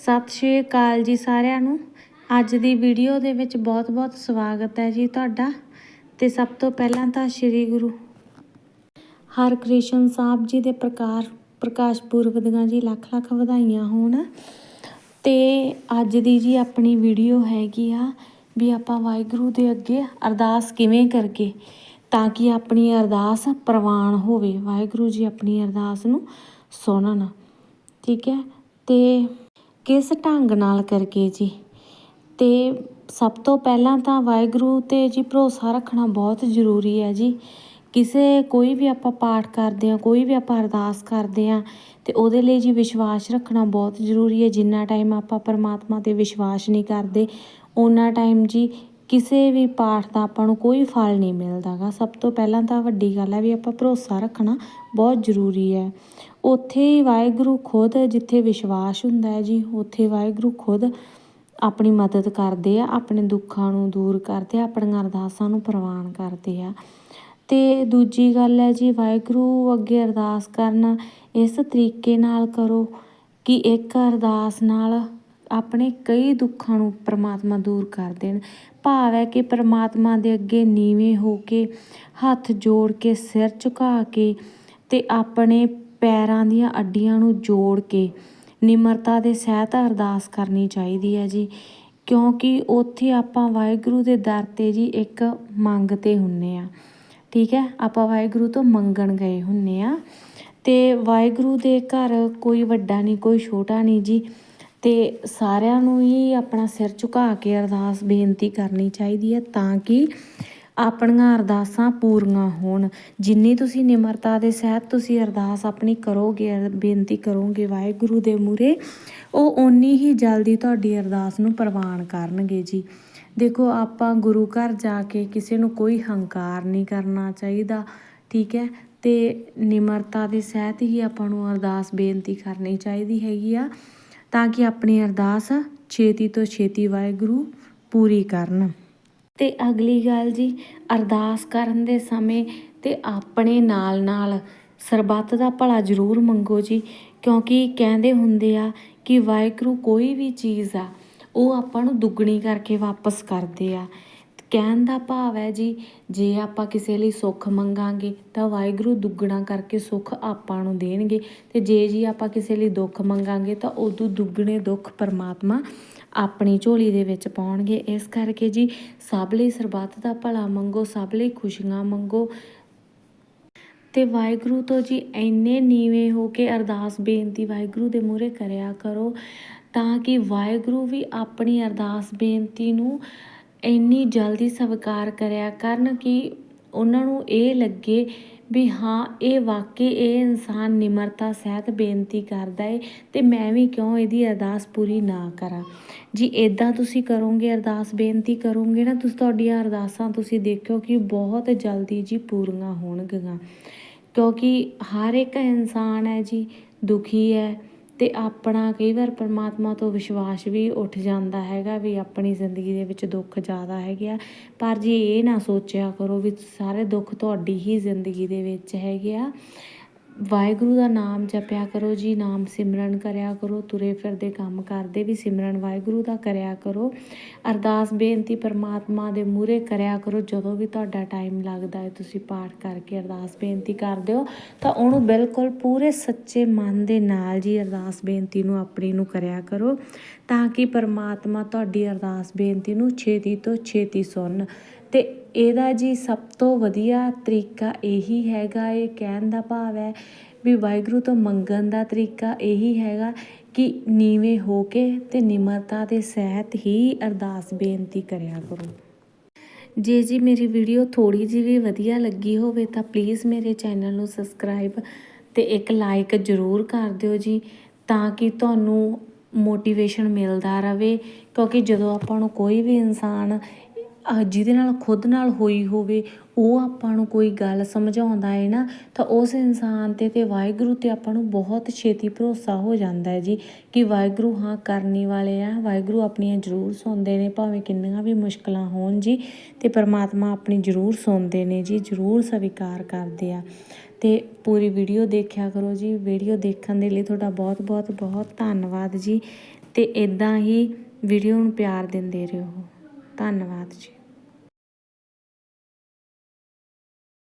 ਸਤਿ ਸ਼੍ਰੀ ਅਕਾਲ ਜੀ ਸਾਰਿਆਂ ਨੂੰ। ਅੱਜ ਦੀ ਵੀਡੀਓ ਦੇ ਵਿੱਚ ਬਹੁਤ-ਬਹੁਤ ਸਵਾਗਤ ਹੈ ਜੀ ਤੁਹਾਡਾ। ਤੇ ਸਭ ਤੋਂ ਪਹਿਲਾਂ ਤਾਂ ਸ੍ਰੀ ਗੁਰੂ ਹਰਕ੍ਰਿਸ਼ਨ ਸਾਹਿਬ ਜੀ ਦੇ ਪ੍ਰਕਾਰ ਪ੍ਰਕਾਸ਼ ਪੁਰਬ ਦੀਆਂ ਜੀ ਲੱਖ-ਲੱਖ ਵਧਾਈਆਂ ਹੋਣ। ਤੇ ਅੱਜ ਦੀ ਜੀ ਆਪਣੀ ਵੀਡੀਓ ਹੈਗੀ ਆ ਵੀ ਆਪਾਂ ਵਾਹਿਗੁਰੂ ਦੇ ਅੱਗੇ ਅਰਦਾਸ ਕਿਵੇਂ ਕਰਗੇ ਤਾਂ ਕਿ ਆਪਣੀ ਅਰਦਾਸ ਪ੍ਰਵਾਨ ਹੋਵੇ। ਵਾਹਿਗੁਰੂ ਜੀ ਆਪਣੀ ਅਰਦਾਸ ਨੂੰ ਸੁਣਨ। ਠੀਕ ਹੈ? ਤੇ ਕਿਸ ਢੰਗ ਨਾਲ ਕਰਕੇ ਜੀ? ਅਤੇ ਸਭ ਤੋਂ ਪਹਿਲਾਂ ਤਾਂ ਵਾਹਿਗੁਰੂ ਤੇ ਜੀ ਭਰੋਸਾ ਰੱਖਣਾ ਬਹੁਤ ਜ਼ਰੂਰੀ ਹੈ ਜੀ। ਕਿਸੇ ਕੋਈ ਵੀ ਆਪਾਂ ਪਾਠ ਕਰਦੇ ਹਾਂ, ਕੋਈ ਵੀ ਆਪਾਂ ਅਰਦਾਸ ਕਰਦੇ ਹਾਂ ਅਤੇ ਉਹਦੇ ਲਈ ਜੀ ਵਿਸ਼ਵਾਸ ਰੱਖਣਾ ਬਹੁਤ ਜ਼ਰੂਰੀ ਹੈ। ਜਿੰਨਾ ਟਾਈਮ ਆਪਾਂ ਪਰਮਾਤਮਾ ਤੇ ਵਿਸ਼ਵਾਸ ਨਹੀਂ ਕਰਦੇ ਉਹਨਾਂ ਟਾਈਮ ਜੀ ਕਿਸੇ ਵੀ ਪਾਠ ਦਾ ਆਪਾਂ ਨੂੰ ਕੋਈ ਫਲ ਨਹੀਂ ਮਿਲਦਾ ਗਾ ਸਭ ਤੋਂ ਪਹਿਲਾਂ ਤਾਂ ਵੱਡੀ ਗੱਲ ਹੈ ਵੀ ਆਪਾਂ ਭਰੋਸਾ ਰੱਖਣਾ ਬਹੁਤ ਜ਼ਰੂਰੀ ਹੈ। ਉੱਥੇ ਹੀ ਵਾਹਿਗੁਰੂ ਖੁਦ ਜਿੱਥੇ ਵਿਸ਼ਵਾਸ ਹੁੰਦਾ ਹੈ ਜੀ, ਉੱਥੇ ਵਾਹਿਗੁਰੂ ਖੁਦ ਆਪਣੀ ਮਦਦ ਕਰਦੇ ਆ, ਆਪਣੇ ਦੁੱਖਾਂ ਨੂੰ ਦੂਰ ਕਰਦੇ ਆ, ਆਪਣੀਆਂ ਅਰਦਾਸਾਂ ਨੂੰ ਪ੍ਰਵਾਨ ਕਰਦੇ ਆ। ਤੇ ਦੂਜੀ ਗੱਲ ਹੈ ਜੀ, ਵਾਹਿਗੁਰੂ ਅੱਗੇ ਅਰਦਾਸ ਕਰਨਾ ਇਸ ਤਰੀਕੇ ਨਾਲ ਕਰੋ ਕਿ ਇੱਕ ਅਰਦਾਸ ਨਾਲ ਆਪਣੇ ਕਈ ਦੁੱਖਾਂ ਨੂੰ ਪ੍ਰਮਾਤਮਾ ਦੂਰ ਕਰ ਦੇਣ। ਭਾਵ ਹੈ ਕਿ ਪ੍ਰਮਾਤਮਾ ਦੇ ਅੱਗੇ ਨੀਵੇਂ ਹੋ ਕੇ ਹੱਥ ਜੋੜ ਕੇ ਸਿਰ ਝੁਕਾ ਕੇ ਤੇ ਆਪਣੇ ਪੈਰਾਂ ਦੀਆਂ ਅੱਡੀਆਂ ਨੂੰ ਜੋੜ ਕੇ ਨਿਮਰਤਾ ਦੇ ਸਹਿਤ ਅਰਦਾਸ ਕਰਨੀ ਚਾਹੀਦੀ ਹੈ ਜੀ। ਕਿਉਂਕਿ ਉੱਥੇ ਆਪਾਂ ਵਾਹਿਗੁਰੂ ਦੇ ਦਰ ਤੇ ਜੀ ਇੱਕ ਮੰਗ ਤੇ ਹੁੰਦੇ ਹਾਂ ਠੀਕ ਹੈ? ਆਪਾਂ ਵਾਹਿਗੁਰੂ ਤੋਂ ਮੰਗਣ ਗਏ ਹੁੰਦੇ ਹਾਂ ਅਤੇ ਵਾਹਿਗੁਰੂ ਦੇ ਘਰ ਕੋਈ ਵੱਡਾ ਨਹੀਂ, ਕੋਈ ਛੋਟਾ ਨਹੀਂ ਜੀ। ਅਤੇ ਸਾਰਿਆਂ ਨੂੰ ਹੀ ਆਪਣਾ ਸਿਰ ਝੁਕਾ ਕੇ ਅਰਦਾਸ ਬੇਨਤੀ ਕਰਨੀ ਚਾਹੀਦੀ ਹੈ ਤਾਂ ਕਿ ਆਪਣੀਆਂ ਅਰਦਾਸਾਂ ਪੂਰੀਆਂ ਹੋਣ। ਜਿੰਨੀ ਤੁਸੀਂ ਨਿਮਰਤਾ ਦੇ ਸਹਿਤ ਤੁਸੀਂ ਅਰਦਾਸ ਆਪਣੀ ਕਰੋਗੇ, ਬੇਨਤੀ ਕਰੋਗੇ ਵਾਹਿਗੁਰੂ ਦੇ ਮੂਰੇ ਉਹ ਓਨੀ ਹੀ ਜਲਦੀ ਤੁਹਾਡੀ ਅਰਦਾਸ ਨੂੰ ਪ੍ਰਵਾਨ ਕਰਨਗੇ ਜੀ। ਦੇਖੋ, ਆਪਾਂ ਗੁਰੂ ਘਰ ਜਾ ਕੇ ਕਿਸੇ ਨੂੰ ਕੋਈ ਹੰਕਾਰ ਨਹੀਂ ਕਰਨਾ ਚਾਹੀਦਾ, ਠੀਕ ਹੈ? ਤੇ ਨਿਮਰਤਾ ਦੇ ਸਹਿਤ ਹੀ ਆਪਾਂ ਨੂੰ ਅਰਦਾਸ ਬੇਨਤੀ ਕਰਨੀ ਚਾਹੀਦੀ ਹੈਗੀ ਆ, ਤਾਂ ਕਿ ਆਪਣੀ ਅਰਦਾਸ ਛੇਤੀ ਤੋਂ ਛੇਤੀ ਵਾਹਿਗੁਰੂ ਪੂਰੀ ਕਰਨ। ਤੇ ਅਗਲੀ ਗੱਲ ਜੀ, ਅਰਦਾਸ ਕਰਨ ਦੇ ਸਮੇਂ ਤੇ ਆਪਣੇ ਨਾਲ ਨਾਲ ਸਰਬੱਤ ਦਾ ਭਲਾ ਜ਼ਰੂਰ ਮੰਗੋ ਜੀ, ਕਿਉਂਕਿ ਕਹਿੰਦੇ ਹੁੰਦੇ ਆ ਕਿ ਵਾਹਿਗੁਰੂ ਕੋਈ ਵੀ ਚੀਜ਼ ਆ, ਉਹ ਆਪਾਂ ਨੂੰ ਦੁੱਗਣੀ ਕਰਕੇ ਵਾਪਸ ਕਰਦੇ ਆ। ਕਹਿਣ ਦਾ ਭਾਵ ਹੈ ਜੀ, ਜੇ ਆਪਾਂ ਕਿਸੇ ਲਈ ਸੁੱਖ ਮੰਗਾਂਗੇ ਤਾਂ ਵਾਹਿਗੁਰੂ ਦੁੱਗਣਾ ਕਰਕੇ ਸੁੱਖ ਆਪਾਂ ਨੂੰ ਦੇਣਗੇ ਅਤੇ ਜੇ ਜੀ ਆਪਾਂ ਕਿਸੇ ਲਈ ਦੁੱਖ ਮੰਗਾਂਗੇ ਤਾਂ ਉਦੋਂ ਦੁੱਗਣੇ ਦੁੱਖ ਪਰਮਾਤਮਾ ਆਪਣੀ ਝੋਲੀ ਦੇ ਵਿੱਚ ਪਾਉਣਗੇ। ਇਸ ਕਰਕੇ ਜੀ, ਸਭ ਲਈ ਸਰਬੱਤ ਦਾ ਭਲਾ ਮੰਗੋ, ਸਭ ਲਈ ਖੁਸ਼ੀਆਂ ਮੰਗੋ। ਤੇ ਵਾਹਿਗੁਰੂ ਤੋਂ ਜੀ ਐਨੇ ਨੀਵੇਂ ਹੋ ਕੇ ਅਰਦਾਸ ਬੇਨਤੀ ਵਾਹਿਗੁਰੂ ਦੇ ਮੂਹਰੇ ਕਰਿਆ ਕਰੋ ਤਾਂ ਕਿ ਵਾਹਿਗੁਰੂ ਵੀ ਆਪਣੀ ਅਰਦਾਸ ਬੇਨਤੀ ਨੂੰ ਇੰਨੀ ਜਲਦੀ ਸਵੀਕਾਰ ਕਰਿਆ ਕਰਨ ਕਿ ਉਹਨਾਂ ਨੂੰ ਇਹ ਲੱਗੇ ਵੀ ਹਾਂ, ਇਹ ਵਾਕਈ ਇਹ ਇਨਸਾਨ ਨਿਮਰਤਾ ਸਹਿਤ ਬੇਨਤੀ ਕਰਦਾ ਏ ਅਤੇ ਮੈਂ ਵੀ ਕਿਉਂ ਇਹਦੀ ਅਰਦਾਸ ਪੂਰੀ ਨਾ ਕਰਾਂ? ਜੀ ਇੱਦਾਂ ਤੁਸੀਂ ਕਰੋਗੇ, ਅਰਦਾਸ ਬੇਨਤੀ ਕਰੋਗੇ ਨਾ, ਤੁਸੀਂ ਤੁਹਾਡੀਆਂ ਅਰਦਾਸਾਂ ਤੁਸੀਂ ਦੇਖਿਓ ਕਿ ਬਹੁਤ ਜਲਦੀ ਜੀ ਪੂਰੀਆਂ ਹੋਣਗੀਆਂ। ਕਿਉਂਕਿ ਹਰ ਇੱਕ ਇਨਸਾਨ ਹੈ ਜੀ, ਦੁਖੀ ਹੈ ਅਤੇ ਆਪਣਾ ਕਈ ਵਾਰ ਪਰਮਾਤਮਾ ਤੋਂ ਵਿਸ਼ਵਾਸ ਵੀ ਉੱਠ ਜਾਂਦਾ ਹੈਗਾ ਵੀ ਆਪਣੀ ਜ਼ਿੰਦਗੀ ਦੇ ਵਿੱਚ ਦੁੱਖ ਜ਼ਿਆਦਾ ਹੈਗੇ ਆ। ਪਰ ਜੀ ਇਹ ਨਾ ਸੋਚਿਆ ਕਰੋ ਵੀ ਸਾਰੇ ਦੁੱਖ ਤੁਹਾਡੀ ਹੀ ਜ਼ਿੰਦਗੀ ਦੇ ਵਿੱਚ ਹੈਗੇ ਆ ਵਾਹਿਗੁਰੂ ਦਾ ਨਾਮ ਜਪਿਆ ਕਰੋ ਜੀ, ਨਾਮ ਸਿਮਰਨ ਕਰਿਆ ਕਰੋ, ਤੁਰੇ ਫਿਰਦੇ ਕੰਮ ਕਰਦੇ ਵੀ ਸਿਮਰਨ ਵਾਹਿਗੁਰੂ ਦਾ ਕਰਿਆ ਕਰੋ। ਅਰਦਾਸ, ਬੇਨਤੀ ਪਰਮਾਤਮਾ ਦੇ ਮੂਹਰੇ ਕਰਿਆ ਕਰੋ, ਜਦੋਂ ਵੀ ਤੁਹਾਡਾ ਟਾਈਮ ਲੱਗਦਾ ਹੈ ਤੁਸੀਂ ਪਾਠ ਕਰਕੇ ਅਰਦਾਸ ਬੇਨਤੀ ਕਰਦੇ ਹੋ ਤਾਂ ਉਹਨੂੰ ਬਿਲਕੁਲ ਪੂਰੇ ਸੱਚੇ ਮਨ ਦੇ ਨਾਲ ਜੀ ਅਰਦਾਸ ਬੇਨਤੀ ਨੂੰ, ਆਪਣੀ ਨੂੰ ਕਰਿਆ ਕਰੋ, ਤਾਂ ਕਿ ਪਰਮਾਤਮਾ ਤੁਹਾਡੀ ਅਰਦਾਸ ਬੇਨਤੀ ਨੂੰ ਛੇਤੀ ਤੋਂ ਛੇਤੀ ਸੁਣ। ਅਤੇ ਇਹਦਾ ਜੀ ਸਭ ਤੋਂ ਵਧੀਆ ਤਰੀਕਾ ਇਹੀ ਹੈਗਾ, ਇਹ ਕਹਿਣ ਦਾ ਭਾਵ ਹੈ ਵੀ ਵਾਹਿਗੁਰੂ ਤੋਂ ਮੰਗਣ ਦਾ ਤਰੀਕਾ ਇਹੀ ਹੈਗਾ ਕਿ ਨੀਵੇਂ ਹੋ ਕੇ ਅਤੇ ਨਿਮਰਤਾ ਦੇ ਸਹਿਤ ਹੀ ਅਰਦਾਸ ਬੇਨਤੀ ਕਰਿਆ ਕਰੋ। ਜੇ ਜੀ ਮੇਰੀ ਵੀਡੀਓ ਥੋੜੀ ਜਿਹੀ ਵੀ ਵਧੀਆ ਲੱਗੀ ਹੋਵੇ ਤਾਂ ਪਲੀਜ਼ ਮੇਰੇ ਚੈਨਲ ਨੂੰ ਸਬਸਕ੍ਰਾਈਬ ਅਤੇ ਇੱਕ ਲਾਈਕ ਜ਼ਰੂਰ ਕਰ ਦਿਓ ਜੀ ਤਾਂ ਕਿ ਤੁਹਾਨੂੰ ਮੋਟੀਵੇਸ਼ਨ ਮਿਲਦਾ ਰਹੇ ਕਿਉਂਕਿ ਜਦੋਂ ਆਪਾਂ ਨੂੰ ਕੋਈ ਵੀ ਇਨਸਾਨ ਜਿਹਦੇ ਨਾਲ ਖੁਦ ਨਾਲ ਹੋਈ ਹੋਵੇ, ਉਹ ਆਪਾਂ ਨੂੰ ਕੋਈ ਗੱਲ ਸਮਝਾਉਂਦਾ ਹੈ ਨਾ, ਤਾਂ ਉਸ ਇਨਸਾਨ ਤੇ ਤੇ ਵਾਹਿਗੁਰੂ ਤੇ ਆਪਾਂ ਨੂੰ ਬਹੁਤ ਛੇਤੀ ਭਰੋਸਾ ਹੋ ਜਾਂਦਾ ਹੈ ਜੀ, ਕਿ ਵਾਹਿਗੁਰੂ ਹਾਂ ਕਰਨੀ ਵਾਲੇ ਆ, ਵਾਹਿਗੁਰੂ ਆਪਣੀਆਂ ਜ਼ਰੂਰ ਸੁਣਦੇ ਨੇ, ਭਾਵੇਂ ਕਿੰਨੀਆਂ ਵੀ ਮੁਸ਼ਕਲਾਂ ਹੋਣ ਜੀ, ਤੇ ਪਰਮਾਤਮਾ ਆਪਣੀ ਜ਼ਰੂਰ ਸੁਣਦੇ ਨੇ ਜੀ, ਜ਼ਰੂਰ ਸਵੀਕਾਰ ਕਰਦੇ ਆ। ਤੇ ਪੂਰੀ ਵੀਡੀਓ ਦੇਖਿਆ ਕਰੋ ਜੀ, ਵੀਡੀਓ ਦੇਖਣ ਦੇ ਲਈ ਤੁਹਾਡਾ ਬਹੁਤ ਬਹੁਤ ਬਹੁਤ ਧੰਨਵਾਦ ਜੀ, ਤੇ ਇਦਾਂ ਹੀ ਵੀਡੀਓ ਨੂੰ ਪਿਆਰ ਦਿੰਦੇ ਰਹੋ। ਧੰਨਵਾਦ ਜੀ।